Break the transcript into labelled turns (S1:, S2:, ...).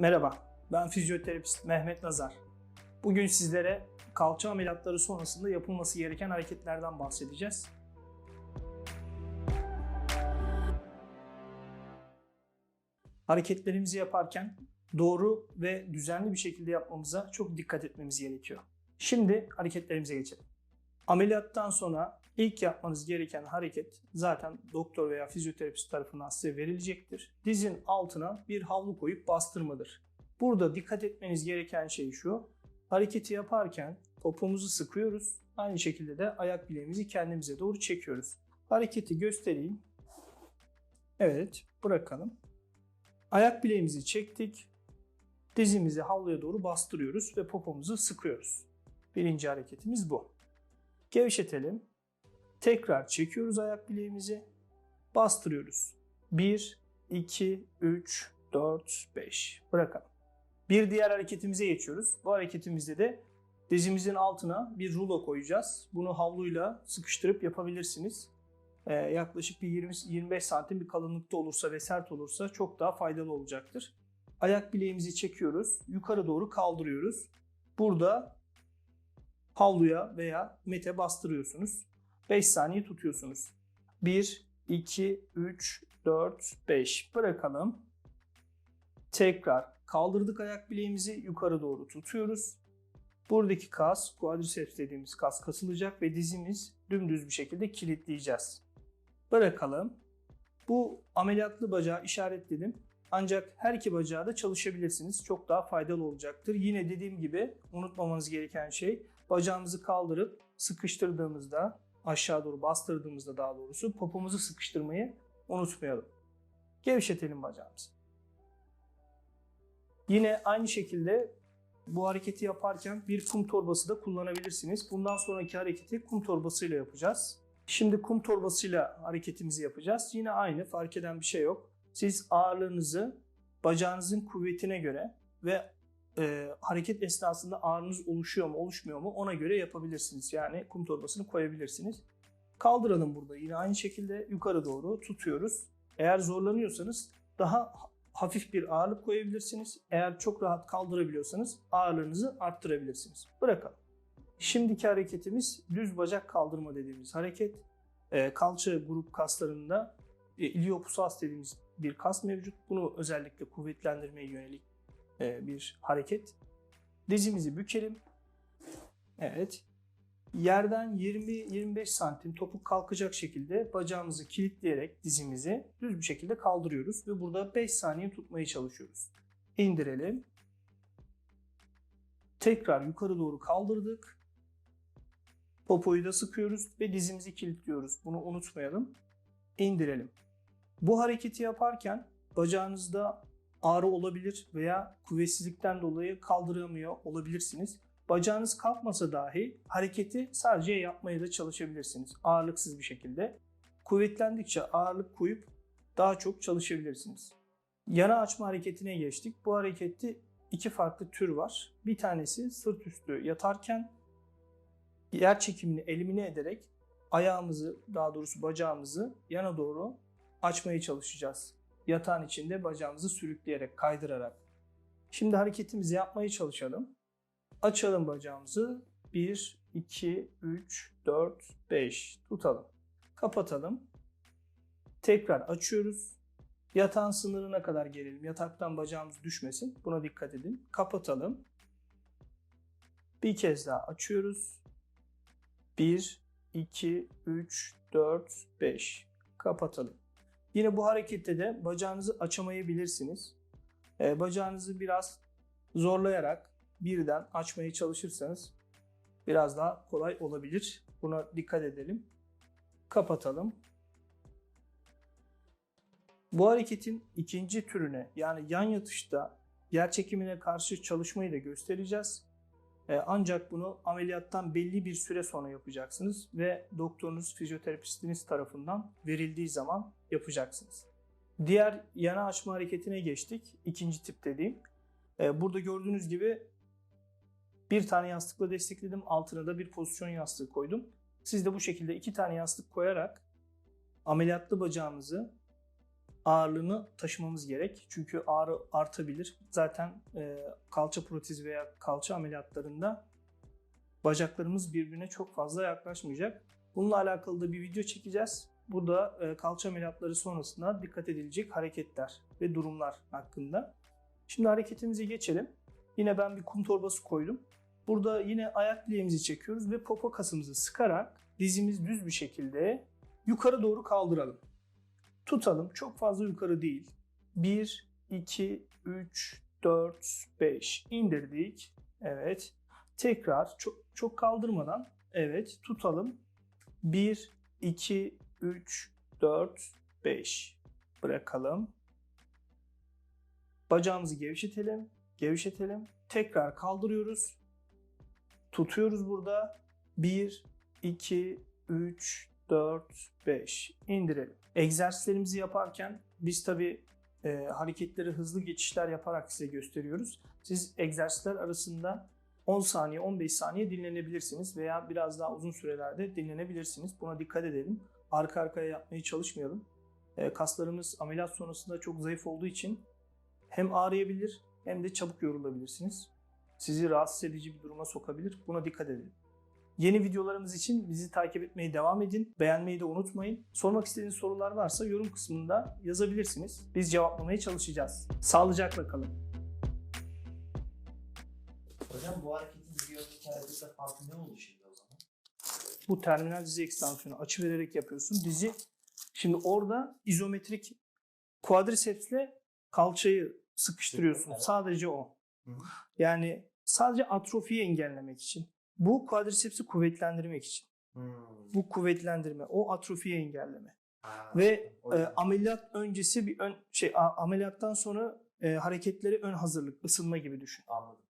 S1: Merhaba, ben fizyoterapist Mehmet Nazar. Bugün sizlere kalça ameliyatları sonrasında yapılması gereken hareketlerden bahsedeceğiz. Hareketlerimizi yaparken doğru ve düzenli bir şekilde yapmamıza çok dikkat etmemiz gerekiyor. Şimdi hareketlerimize geçelim. Ameliyattan sonra ilk yapmanız gereken hareket zaten doktor veya fizyoterapist tarafından size verilecektir. Dizin altına bir havlu koyup bastırmadır. Burada dikkat etmeniz gereken şey şu. Hareketi yaparken popomuzu sıkıyoruz. Aynı şekilde de ayak bileğimizi kendimize doğru çekiyoruz. Hareketi göstereyim. Evet, bırakalım. Ayak bileğimizi çektik. Dizimizi havluya doğru bastırıyoruz ve popomuzu sıkıyoruz. Birinci hareketimiz bu. Gevşetelim. Tekrar çekiyoruz ayak bileğimizi. Bastırıyoruz. 1, 2, 3, 4, 5. Bırakalım. Bir diğer hareketimize geçiyoruz. Bu hareketimizde de dizimizin altına bir rulo koyacağız. Bunu havluyla sıkıştırıp yapabilirsiniz. Ee, yaklaşık bir 20-25 santim bir kalınlıkta olursa ve sert olursa çok daha faydalı olacaktır. Ayak bileğimizi çekiyoruz. Yukarı doğru kaldırıyoruz. Burada havluya veya mete bastırıyorsunuz. 5 saniye tutuyorsunuz. 1, 2, 3, 4, 5. Bırakalım. Tekrar kaldırdık ayak bileğimizi yukarı doğru tutuyoruz. Buradaki kas, quadriceps dediğimiz kas kasılacak ve dizimiz dümdüz bir şekilde kilitleyeceğiz. Bırakalım. Bu ameliyatlı bacağı işaretledim. Ancak her iki bacağı da çalışabilirsiniz. Çok daha faydalı olacaktır. Yine dediğim gibi unutmamanız gereken şey bacağımızı kaldırıp sıkıştırdığımızda aşağı doğru bastırdığımızda daha doğrusu popomuzu sıkıştırmayı unutmayalım. Gevşetelim bacağımızı. Yine aynı şekilde bu hareketi yaparken bir kum torbası da kullanabilirsiniz. Bundan sonraki hareketi kum torbasıyla yapacağız. Şimdi kum torbasıyla hareketimizi yapacağız. Yine aynı fark eden bir şey yok. Siz ağırlığınızı bacağınızın kuvvetine göre ve e, hareket esnasında ağrınız oluşuyor mu oluşmuyor mu ona göre yapabilirsiniz. Yani kum torbasını koyabilirsiniz. Kaldıralım burada yine aynı şekilde yukarı doğru tutuyoruz. Eğer zorlanıyorsanız daha hafif bir ağırlık koyabilirsiniz. Eğer çok rahat kaldırabiliyorsanız ağırlığınızı arttırabilirsiniz. Bırakalım. Şimdiki hareketimiz düz bacak kaldırma dediğimiz hareket. E, kalça grup kaslarında e, iliopsoas dediğimiz bir kas mevcut. Bunu özellikle kuvvetlendirmeye yönelik bir hareket. Dizimizi bükelim. Evet. Yerden 20-25 santim topuk kalkacak şekilde bacağımızı kilitleyerek dizimizi düz bir şekilde kaldırıyoruz ve burada 5 saniye tutmaya çalışıyoruz. İndirelim. Tekrar yukarı doğru kaldırdık. Popoyu da sıkıyoruz ve dizimizi kilitliyoruz. Bunu unutmayalım. İndirelim. Bu hareketi yaparken bacağınızda ağrı olabilir veya kuvvetsizlikten dolayı kaldıramıyor olabilirsiniz. Bacağınız kalkmasa dahi hareketi sadece yapmaya da çalışabilirsiniz. Ağırlıksız bir şekilde. Kuvvetlendikçe ağırlık koyup daha çok çalışabilirsiniz. Yana açma hareketine geçtik. Bu harekette iki farklı tür var. Bir tanesi sırt üstü yatarken yer çekimini elimine ederek ayağımızı daha doğrusu bacağımızı yana doğru açmaya çalışacağız. Yatağın içinde bacağımızı sürükleyerek, kaydırarak. Şimdi hareketimizi yapmaya çalışalım. Açalım bacağımızı. 1, 2, 3, 4, 5 tutalım. Kapatalım. Tekrar açıyoruz. Yatağın sınırına kadar gelelim. Yataktan bacağımız düşmesin. Buna dikkat edin. Kapatalım. Bir kez daha açıyoruz. 1, 2, 3, 4, 5. Kapatalım. Yine bu harekette de bacağınızı açamayabilirsiniz. Ee, bacağınızı biraz zorlayarak birden açmaya çalışırsanız biraz daha kolay olabilir. Buna dikkat edelim. Kapatalım. Bu hareketin ikinci türüne yani yan yatışta yer çekimine karşı çalışmayı da göstereceğiz. Ee, ancak bunu ameliyattan belli bir süre sonra yapacaksınız ve doktorunuz, fizyoterapistiniz tarafından verildiği zaman yapacaksınız. Diğer yana açma hareketine geçtik. İkinci tip dediğim. Ee, burada gördüğünüz gibi bir tane yastıkla destekledim. Altına da bir pozisyon yastığı koydum. Siz de bu şekilde iki tane yastık koyarak ameliyatlı bacağımızı ağırlığını taşımamız gerek. Çünkü ağrı artabilir. Zaten e, kalça protezi veya kalça ameliyatlarında bacaklarımız birbirine çok fazla yaklaşmayacak. Bununla alakalı da bir video çekeceğiz. Bu da e, kalça ameliyatları sonrasında dikkat edilecek hareketler ve durumlar hakkında. Şimdi hareketimize geçelim. Yine ben bir kum torbası koydum. Burada yine ayak bileğimizi çekiyoruz ve popo kasımızı sıkarak dizimiz düz bir şekilde yukarı doğru kaldıralım. Tutalım. Çok fazla yukarı değil. 1, 2, 3, 4, 5. indirdik. Evet. Tekrar çok, çok kaldırmadan evet tutalım. 1, 2, 3, 4, 5. Bırakalım. Bacağımızı gevşetelim. Gevşetelim. Tekrar kaldırıyoruz. Tutuyoruz burada. 1, 2, 3, 4, 5. indirelim. Egzersizlerimizi yaparken biz tabi hareketleri hızlı geçişler yaparak size gösteriyoruz. Siz egzersizler arasında 10 saniye 15 saniye dinlenebilirsiniz veya biraz daha uzun sürelerde dinlenebilirsiniz. Buna dikkat edelim. Arka arkaya yapmaya çalışmayalım. E, kaslarımız ameliyat sonrasında çok zayıf olduğu için hem ağrıyabilir hem de çabuk yorulabilirsiniz. Sizi rahatsız edici bir duruma sokabilir. Buna dikkat edin. Yeni videolarımız için bizi takip etmeye devam edin. Beğenmeyi de unutmayın. Sormak istediğiniz sorular varsa yorum kısmında yazabilirsiniz. Biz cevaplamaya çalışacağız. Sağlıcakla kalın.
S2: Hocam bu hareketin biyotik hareketle farkı ne oldu şimdi o zaman?
S1: Bu terminal dizi ekstansiyonu açı vererek yapıyorsun. Dizi şimdi orada izometrik quadricepsle kalçayı sıkıştırıyorsun.
S2: Evet.
S1: Sadece o.
S2: Hı.
S1: Yani sadece atrofiyi engellemek için. Bu quadricepsi kuvvetlendirmek için.
S2: Hmm.
S1: Bu kuvvetlendirme, o atrofiyi engelleme.
S2: Ha,
S1: Ve e, ameliyat öncesi bir ön şey a- ameliyattan sonra e, hareketleri ön hazırlık, ısınma gibi düşün.
S2: Anladım.